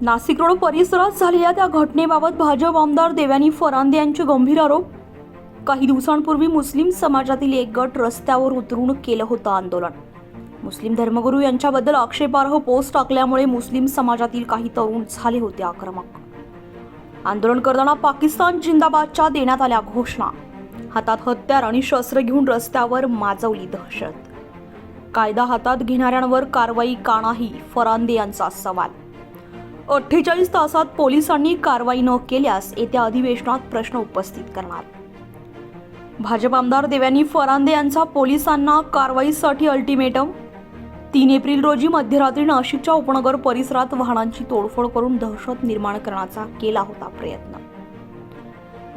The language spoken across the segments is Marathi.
नाशिक रोड परिसरात झालेल्या त्या घटनेबाबत भाजप आमदार देवानी फरांदे यांचे गंभीर आरोप. काही दिवसांपूर्वी मुस्लिम समाजातील एक गट रस्त्यावर उतरून केलं होतं आंदोलन. मुस्लिम धर्मगुरू यांच्याबद्दल आक्षेपार्ह पोस्ट टाकल्यामुळे मुस्लिम समाजातील काही तरुण झाले होते आक्रमक. आंदोलन करताना पाकिस्तान जिंदाबादच्या देण्यात आल्या घोषणा. हातात हत्यार आणि शस्त्र घेऊन रस्त्यावर माजवली दहशत. कायदा हातात घेणाऱ्यांवर कारवाई का नाही? फरांदे यांचा सवाल. अठ्ठेचाळीस तासात पोलिसांनी कारवाई न केल्यास येत्या अधिवेशनात प्रश्न उपस्थित करणार. भाजप आमदार देव्यानी फरांदे यांचा पोलिसांना कारवाईसाठी अल्टिमेटम? तीन एप्रिल रोजी मध्यरात्री नाशिकच्या उपनगर परिसरात वाहनांची तोडफोड करून दहशत निर्माण करण्याचा केला होता प्रयत्न.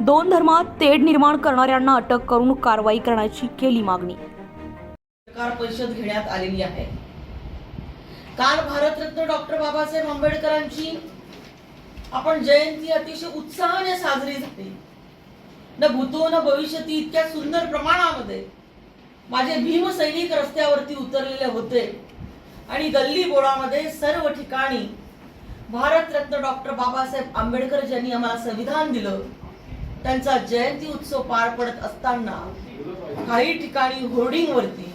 दोन धर्मात तेढ निर्माण करणाऱ्यांना अटक करून कारवाई करण्याची केली मागणी. पत्रकार परिषद घेण्यात आलेली आहे. काल भारतरत्न डॉक्टर बाबासाहेब आंबेडकरांची आपण जयंती अतिशय उत्साहाने साजरी झाली. न भूतो न भविष्यती इतक्या सुंदर प्रमाणामध्ये माझे भीम सैनिक रस्त्यावरती उतरलेले होते. आणि गल्ली बोळामध्ये सर्व ठिकाणी भारतरत्न डॉक्टर बाबासाहेब आंबेडकर ज्यांनी आम्हाला संविधान दिलं त्यांचा जयंती उत्सव पार पडत असताना काही ठिकाणी होर्डिंगवरती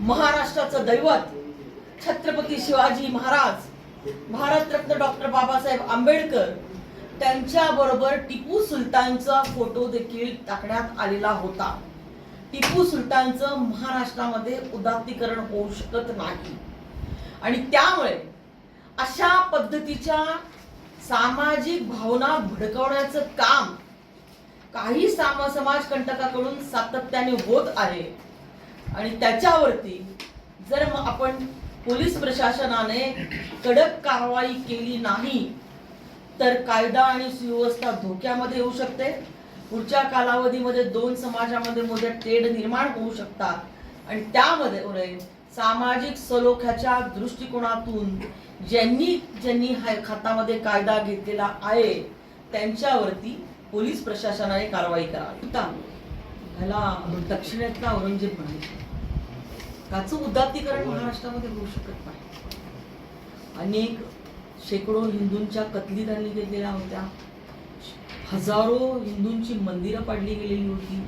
महाराष्ट्राचं दैवत छत्रपती शिवाजी महाराज भारतरत्न डॉक्टर बाबासाहेब आंबेडकर त्यांच्या बरोबर टिपू सुलतानचा फोटो देखील टाकण्यात आलेला होता. टिपू सुलतानचं महाराष्ट्रामध्ये उदात्तीकरण होऊ शकत नाही. आणि त्यामुळे अशा पद्धतीच्या सामाजिक भावना भडकवण्याचं काम काही सामा समाज कंटकाकडून सातत्याने होत आहे. आणि त्याच्यावरती जर मग आपण पोलीस प्रशासनाने कडक कारवाई केली नाही तर कायदा आणि सुव्यवस्था धोक्यामध्ये येऊ शकते. पुढच्या कालावधीमध्ये दोन समाजामध्ये मोठे तेढ निर्माण होऊ शकतात. आणि त्यामध्ये सामाजिक सलोख्याच्या दृष्टिकोनातून ज्यांनी ज्यांनी हा खातामध्ये कायदा घेतलेला आहे त्यांच्यावरती पोलीस प्रशासनाने कारवाई करावी. ह्याला दक्षिणेतला औरंगजेब म्हणायचे. त्याचं उदात्तीकरण महाराष्ट्रामध्ये होऊ शकत नाही. अनेक शेकडो हिंदूंच्या कतली त्यांनी केलेल्या होत्या. हजारो हिंदूंची मंदिरं पाडली गेलेली होती.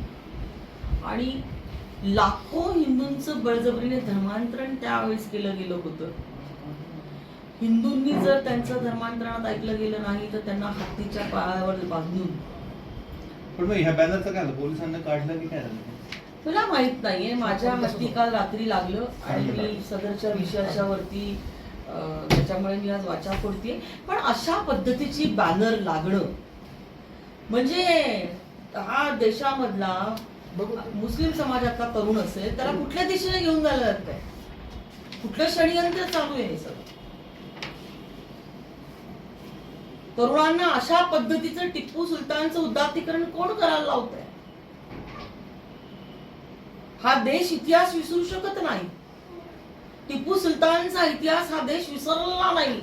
आणि लाखो हिंदूंचं बळजबरीने धर्मांतरण त्यावेळेस केलं गेलं होतं. हिंदूंनी जर त्यांचं धर्मांतरणात ऐकलं गेलं नाही तर त्यांना हत्तीच्या पायावर बांधून. पण मग ह्या बॅनरचं काय झालं? पोलिसांना काढलं की काय झालं? तुला माहीत नाहीये माझ्या हाती काल रात्री लागलं आणि मी सदरच्या विषयाच्या वरती त्याच्यामुळे मी आज वाचा फोडते पण अशा पद्धतीची बॅनर लागणं म्हणजे हा देशामधला मुस्लिम समाजातला तरुण असेल त्याला कुठल्या दिशेने घेऊन जायला लागतंय कुठलं षडयंत्र चालू आहे हे सगळं? तरुणांना अशा पद्धतीचं टिप्पू सुलतानचं उदात्तीकरण कोण करायला लावतंय? हा देश इतिहास विसरू शकत नाही. टिपू सुलतानचा इतिहास हा देश विसरला नाही.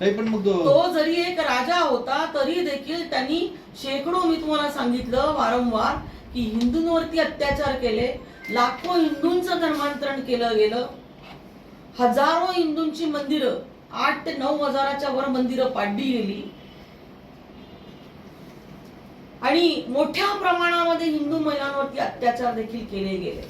ताई पण मग तो जरी एक राजा होता तरी देखील त्यांनी शेकडो मी तुम्हाला सांगितलं वारंवार की हिंदूंवरती अत्याचार केले लाखो हिंदूंचं धर्मांतरण केलं गेलं हजारो हिंदूंची मंदिरं आठ ते नऊ हजाराच्या वर मंदिरं पाडली गेली आणि मोठ्या प्रमाणामध्ये हिंदू महिलांवरती अत्याचार देखील केले गेले.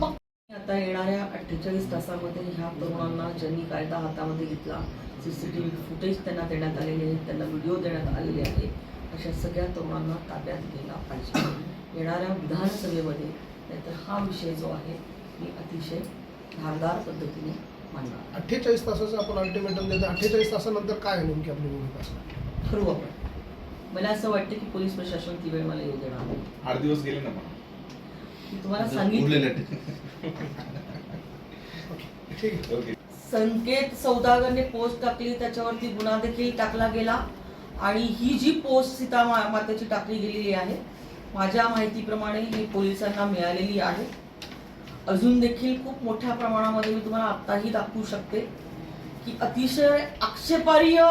मग आता येणाऱ्या अठ्ठेचाळीस तासामध्ये ह्या तरुणांना ज्यांनी कायदा हातामध्ये घेतला सीसीटीव्ही फुटेज त्यांना देण्यात आलेले आहेत त्यांना व्हिडिओ देण्यात आलेले आहे अशा सगळ्या तरुणांना ताब्यात गेला पाहिजे. येणाऱ्या विधानसभेमध्ये नाहीतर हा विषय जो आहे मी अतिशय धारदार पद्धतीने मांडणार. अठ्ठेचाळीस तासाचं आपण अल्टिमेटम देतो. अठ्ठेचाळीस तासानंतर काय नेमकी आपली भूमिका? ठरवू आपण. मला असं वाटतं की पोलीस प्रशासन ती वेळ मला येऊ देणार नाही. आठ दिवस गेले ना मग मी तुम्हाला सांगितलं. उरलेले. ठीक आहे ओके. संकेत सौदागरने पोस्ट टाकली त्याच्यावरती गुन्हा देखील टाकला गेला. आणि ही जी पोस्ट सीता मा- मातेची टाकली गेलेली आहे माझ्या माहितीप्रमाणे ही पोलिसांना मिळालेली आहे. अजून देखील खूप मोठ्या प्रमाणामध्ये मी तुम्हाला आत्ताही दाखवू शकते की अतिशय आक्षेपार्ह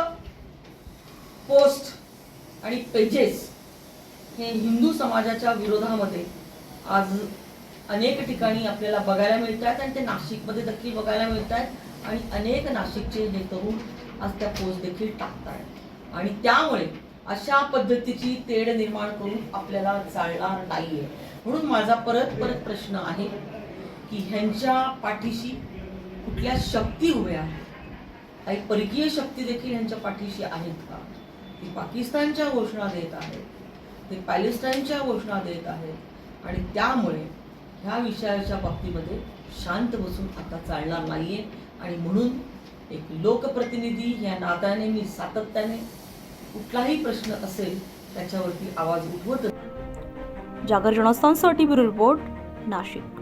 पोस्ट आणि पेजेस हे हिंदू समाजाच्या विरोधामध्ये आज अनेक ठिकाणी आपल्याला बघायला मिळत आहेत आणि ते नाशिकमध्ये देखील बघायला मिळत आहेत आणि अनेक नाशिकचे हे तरुण आज त्या पोस्ट देखील आहेत आणि त्यामुळे अशा पद्धतीची तेढ निर्माण करून आपल्याला चालणार नाहीये. म्हणून माझा परत परत प्रश्न आहे की ह्यांच्या पाठीशी कुठल्या शक्ती उभ्या आहेत? काही परकीय शक्ती देखील ह्यांच्या पाठीशी आहेत का? की पाकिस्तानच्या घोषणा देत आहेत ते पॅलेस्टाईनच्या घोषणा देत आहेत आणि त्यामुळे ह्या विषयाच्या बाबतीमध्ये शांत बसून आता चालणार नाहीये. आणि म्हणून एक लोकप्रतिनिधी या नात्याने मी सातत्याने कुठलाही प्रश्न असेल त्याच्यावरती आवाज उठवत जागर जनस्थानसाठी ब्युरो रिपोर्ट नाशिक.